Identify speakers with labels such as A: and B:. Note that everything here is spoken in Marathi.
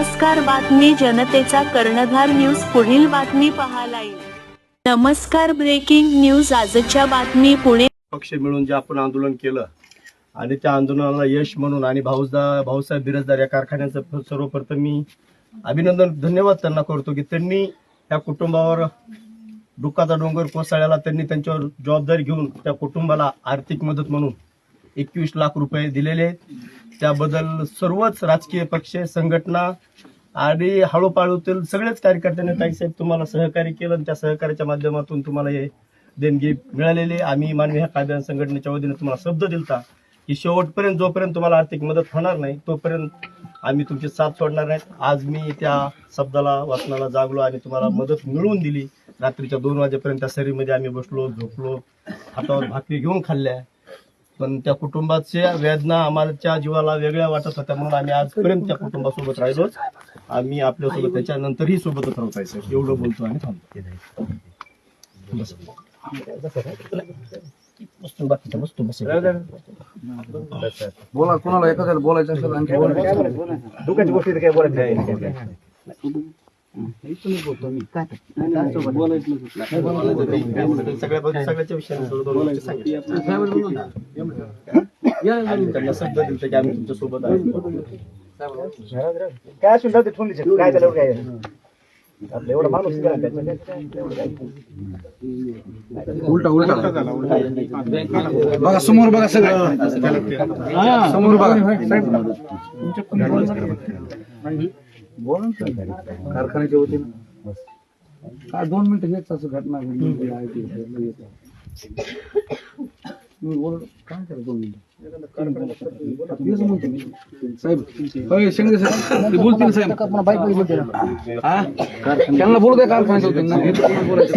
A: नमस्कार बातमी जनतेचा कर्णधार न्यूज पुढील बातमी पाहायला येईल. नमस्कार ब्रेकिंग न्यूज आजच्या बातमी पुणे
B: पक्ष मिळून जे आपण आंदोलन केलं आणि त्या आंदोलनाला यश म्हणून आणि भाऊसदा भाऊसाहेब बिरजदार या कारखान्याचं सर्वप्रथम मी अभिनंदन धन्यवाद त्यांना करतो की त्यांनी त्या कुटुंबावर दुःखाचा डोंगर कोसळल्याला त्यांनी त्यांच्यावर जबाबदारी घेऊन त्या कुटुंबाला आर्थिक मदत म्हणून एकवीस लाख रुपये दिलेले आहेत. त्याबद्दल सर्वच राजकीय पक्ष संघटना आणि हळूपाळूतील सगळेच कार्यकर्त्यांनी ताईसाहेब तुम्हाला सहकार्य केलं आणि त्या सहकार्याच्या माध्यमातून तुम्हाला हे देणगी मिळालेली आम्ही मानवी ह्या कायदा संघटनेच्या वतीने तुम्हाला शब्द दिलता की शेवटपर्यंत जोपर्यंत तुम्हाला आर्थिक मदत होणार नाही तोपर्यंत आम्ही तुमची साथ सोडणार नाहीत आज मी त्या शब्दाला वाचनाला जागलो आणि तुम्हाला मदत मिळवून दिली. रात्रीच्या दोन वाजेपर्यंत त्या सरीमध्ये आम्ही बसलो झोपलो हातावर भाकरी घेऊन खाल्ल्या. पण त्या कुटुंबाच्या वेदना आम्हाच्या जीवाला वेगळ्या वाटत होत्या. म्हणून आम्ही आजपर्यंत त्या कुटुंबासोबत राहिलोच. आम्ही आपल्यासोबत त्याच्यानंतरही सोबतच राहत आहे सर. एवढं बोलतो आणि थांबतो
C: बोला कोणाला एखाद्याला बोलायचं असेल आणखी
B: गोष्टी काय बोलायचं सगळ्या सगळ्याच्या विषयाने शब्द की आम्ही तुमच्यासोबत
D: काय असून ते ठेवून द्यायचं. काय त्याला काय माणूस काय-
C: उलटा उलटा बघा समोर बघा सगळं समोर बघा बोला ना. कारखान्याच्या वतीनं काय दोन मिनिटं हेच असं घटना घडली आहे ती. तुम्ही बोल काय करा दोन मिनिटं तेच म्हणतो मी. साहेब साहेब ते बोलतील साहेब हा? त्यांना बोलू द्या कारखान्याच्या वतीनं. तर बोलायचं.